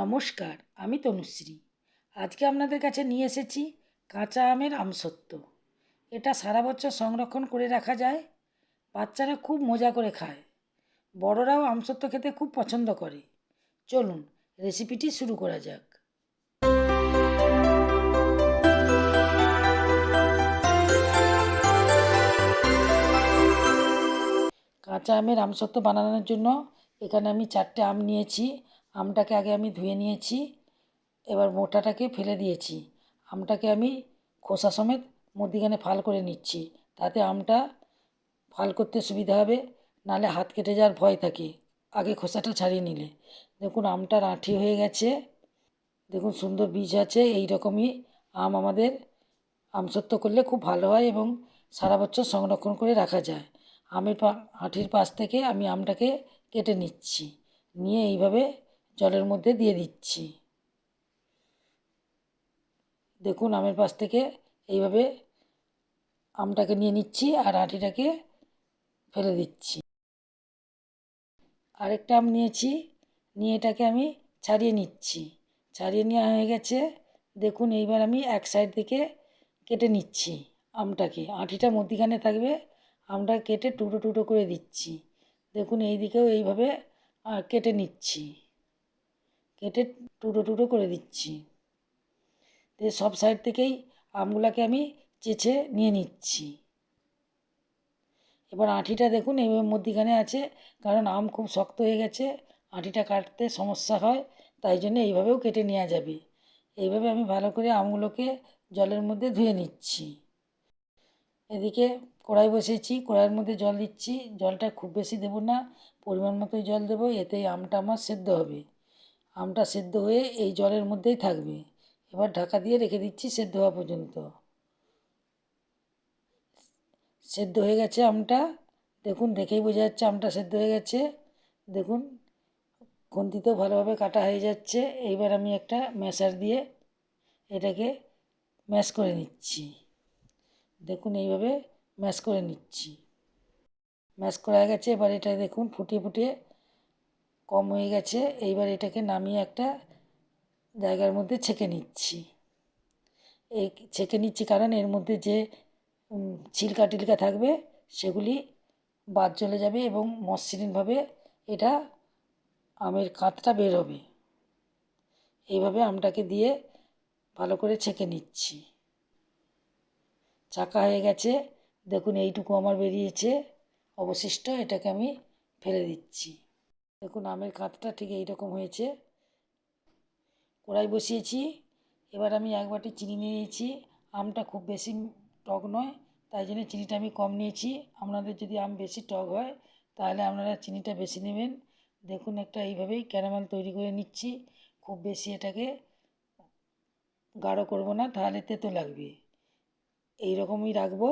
নমস্কার, আমি তনুশ্রী। আজকে আপনাদের কাছে নিয়ে এসেছি কাঁচা আমের আমসত্ত্ব। এটা সারা বছর সংরক্ষণ করে রাখা যায়, বাচ্চারা খুব মজা করে খায়। বড়রাও আমসত্ত্ব খেতে খুব পছন্দ করে। চলুন, রেসিপিটি শুরু করা যাক। কাঁচা আমের আমসত্ত্ব বানানোর জন্য এখানে আমি চারটে আম নিয়েছি। আমটাকে আগে আমি ধুয়ে নিয়েছি, এবার মোটাটাকে ফেলে দিয়েছি। আমটাকে আমি খোসা সমেত মধ্যিখানে ফাল করে নিচ্ছি, তাতে আমটা ফাল করতে সুবিধা হবে নাহলে হাত কেটে যাওয়ার ভয় থাকে, আগে খোসাটা ছাড়িয়ে নিলে। দেখুন, আমটার আঁঠি হয়ে গেছে, দেখুন সুন্দর বীজ আছে, এই রকমই আম আমাদের আমসত্ত্ব করলে খুব ভালো হয় এবং সারা বছর সংরক্ষণ করে রাখা যায়। আমের পা, আঁঠির পাশ থেকে আমি আমটাকে কেটে নিচ্ছি, নিয়ে এইভাবে জলের মধ্যে দিয়ে দিচ্ছি। দেখুন, আমের পাশ থেকে এইভাবে আমটাকে নিয়ে নিচ্ছি আর আঁটিটাকে ফেলে দিচ্ছি। আরেকটা আম নিয়েছি, নিয়ে এটাকে আমি ছাড়িয়ে নিচ্ছি। ছাড়িয়ে নেওয়া হয়ে গেছে। দেখুন, এইবার আমি এক সাইড থেকে কেটে নিচ্ছি আমটাকে। আঁটিটা মধ্যিখানে থাকবে, আমটা কেটে টুটো টুটো করে দিচ্ছি। দেখুন এই দিকেও এইভাবে কেটে নিচ্ছি। কেটে টুটো টুটো করে দিচ্ছি। দিয়ে সব সাইড থেকেই আমগুলাকে আমি চেঁচে নিয়ে নিচ্ছি। এবার আঁটিটা দেখুন এইভাবে মধ্যিখানে আছে, কারণ আম খুব শক্ত হয়ে গেছে, আঁটিটা কাটতে সমস্যা হয়, তাই জন্য এইভাবেও কেটে নেওয়া যাবে। এইভাবে আমি ভালো করে আমগুলোকে জলের মধ্যে ধুয়ে নিচ্ছি। এদিকে কড়াই বসিয়েছি কড়াইয়ের মধ্যে জল দিচ্ছি, জলটা খুব বেশি দেবো না, পরিমাণ মতোই জল দেবো, এতেই আমটা আমার সেদ্ধ হবে। আমটা সেদ্ধ হয়ে এই জলের মধ্যেই থাকবে। এবার ঢাকা দিয়ে রেখে দিচ্ছি সেদ্ধ হওয়া পর্যন্ত। সেদ্ধ হয়ে গেছে আমটা। দেখুন, দেখেই বোঝা যাচ্ছে আমটা সেদ্ধ হয়ে গেছে। দেখুন খুন্তিতেও ভালোভাবে কাটা হয়ে যাচ্ছে। এইবার আমি একটা ম্যাশার দিয়ে এটাকে ম্যাশ করে নিচ্ছি। দেখুন, এইভাবে ম্যাশ করে নিচ্ছি। ম্যাশ করা গেছে। এবার এটা দেখুন, ফুটিয়ে ফুটিয়ে কম হয়ে গেছে, এইবার এটাকে নামিয়ে একটা জায়গার মধ্যে ছেঁকে নিচ্ছি। এই ছেঁকে নিচ্ছি কারণ এর মধ্যে যে ছিলকা টিলকা থাকবে সেগুলি বাদ চলে যাবে এবং মসৃণভাবে এটা আমের কাঁধটা বের হবে। এইভাবে আমটাকে দিয়ে ভালো করে ছেঁকে নিচ্ছি। চাকা হয়ে গেছে, দেখুন এইটুকু আমার বেরিয়েছে, অবশিষ্ট এটাকে আমি ফেলে দিচ্ছি। দেখুন, আমের কাঁধটা ঠিক এইরকম হয়েছে। কড়াই বসিয়েছি। এবার আমি এক বাটি চিনি নিয়েছি। আমটা খুব বেশি টক নয়, তাই জন্য চিনিটা আমি কম নিয়েছি। আপনাদের যদি আম বেশি টক হয়, তাহলে আপনারা চিনিটা বেশি নেবেন। দেখুন, একটা এইভাবেই ক্যারামেল তৈরি করে নিচ্ছি। খুব বেশি এটাকে গাঢ় করব না, তাহলে তেতো লাগবে। এই রকমই রাখব।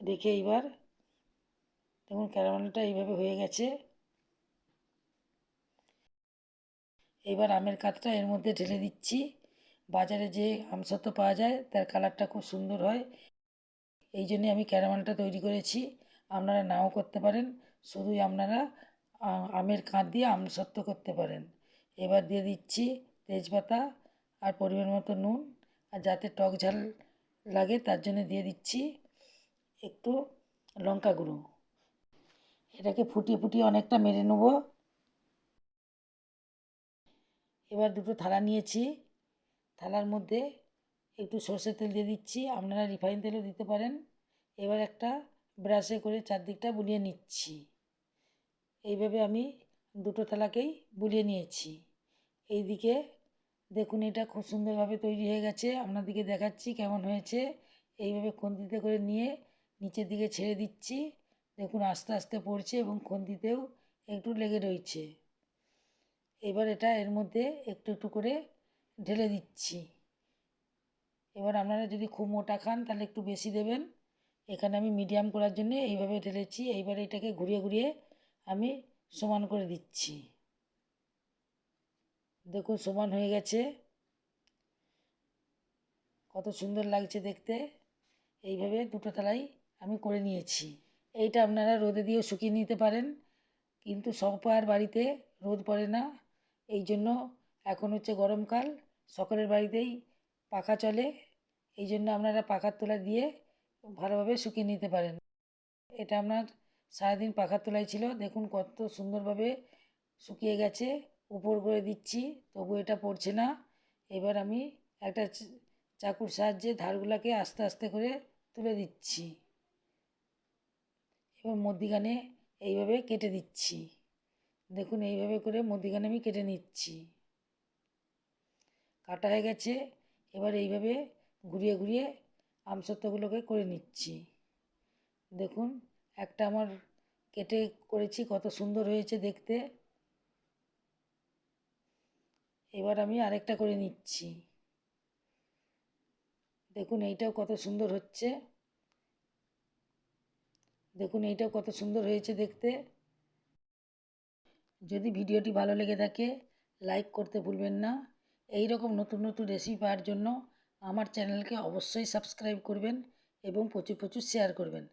রেখে এইবার, দেখুন, ক্যারামেলটা এইভাবে হয়ে গেছে। এইবার আমের কাতটা এর মধ্যে ঢেলে দিচ্ছি। বাজারে যে আমসত্ত্ব পাওয়া যায়, তার কালারটা খুব সুন্দর হয়। এই জন্যে আমি ক্যারামেলটা তৈরি করেছি। আপনারা নাও করতে পারেন। শুধুই আপনারা আমের কাঁধ দিয়ে আমসত্ত্ব করতে পারেন। এবার দিয়ে দিচ্ছি তেজপাতা আর পরিমাণ মতো নুন। আর যাতে টক ঝাল লাগে, তার জন্য দিয়ে দিচ্ছি একটু লঙ্কা গুঁড়ো। এটাকে ফুটিয়ে ফুটিয়ে অনেকটা মেরে নেব। এবার দুটো থালা নিয়েছি। থালার মধ্যে একটু সর্ষের তেল দিয়ে দিচ্ছি। আপনারা রিফাইন তেলও দিতে পারেন। এবার একটা ব্রাশে করে চারদিকটা বুলিয়ে নিচ্ছি। এইভাবে আমি দুটো থালাকেই বুলিয়ে নিয়েছি। এইদিকে দেখুন এটা খুব সুন্দরভাবে তৈরি হয়ে গেছে। আপনাদেরকে দেখাচ্ছি কেমন হয়েছে। এইভাবে খুন্তিতে করে নিয়ে নিচের দিকে ছেড়ে দিচ্ছি। দেখুন আস্তে আস্তে পড়ছে এবং খুন্তিতেও একটু লেগে রয়েছে। এবার এটা এর মধ্যে একটু একটু করে ঢেলে দিচ্ছি। এবার আপনারা যদি খুব মোটা খান, তাহলে একটু বেশি দেবেন। এখানে আমি মিডিয়াম করার জন্য এইভাবে ঢেলেছি। এইবার এটাকে ঘুরিয়ে ঘুরিয়ে আমি সমান করে দিচ্ছি। দেখুন, সমান হয়ে গেছে। কত সুন্দর লাগছে দেখতে। এইভাবে দুটো থালাই আমি করে নিয়েছি। এইটা আপনারা রোদে দিয়েও শুকিয়ে নিতে পারেন, কিন্তু সবার বাড়িতে রোদ পড়ে না। এই জন্য এখন হচ্ছে গরমকাল, সকলের বাড়িতেই পাখা চলে। এই জন্য আপনারা পাখার তলা দিয়ে ভালোভাবে শুকিয়ে নিতে পারেন। এটা আপনার সারাদিন পাখার তলায় ছিল। দেখুন কত সুন্দরভাবে শুকিয়ে গেছে। উপর করে দিচ্ছি, তবু এটা পড়ছে না। এবার আমি একটা চাকুর সাহায্যে ধারগুলোকে আস্তে আস্তে করে তুলে দিচ্ছি। এবার মধ্যিখানে এইভাবে কেটে দিচ্ছি। দেখুন, এইভাবে করে মধ্যিখানে আমি কেটে নিচ্ছি। কাটা হয়ে গেছে, এবার এইভাবে ঘুরিয়ে ঘুরিয়ে আমসত্ত্বগুলোকে করে নিচ্ছি। দেখুন, একটা আমার কেটে করেছি, কত সুন্দর হয়েছে দেখতে। এবার আমি আরেকটা করে নিচ্ছি। দেখুন, এইটাও কত সুন্দর হচ্ছে। দেখুন, এইটাও কত সুন্দর হয়েছে দেখতে। যদি ভিডিওটি ভালো লেগে থাকে লাইক করতে ভুলবেন না। এই রকম নতুন নতুন রেসিপি পাওয়ার জন্য আমার চ্যানেলকে অবশ্যই সাবস্ক্রাইব করবেন এবং প্রচুর প্রচুর শেয়ার করবেন।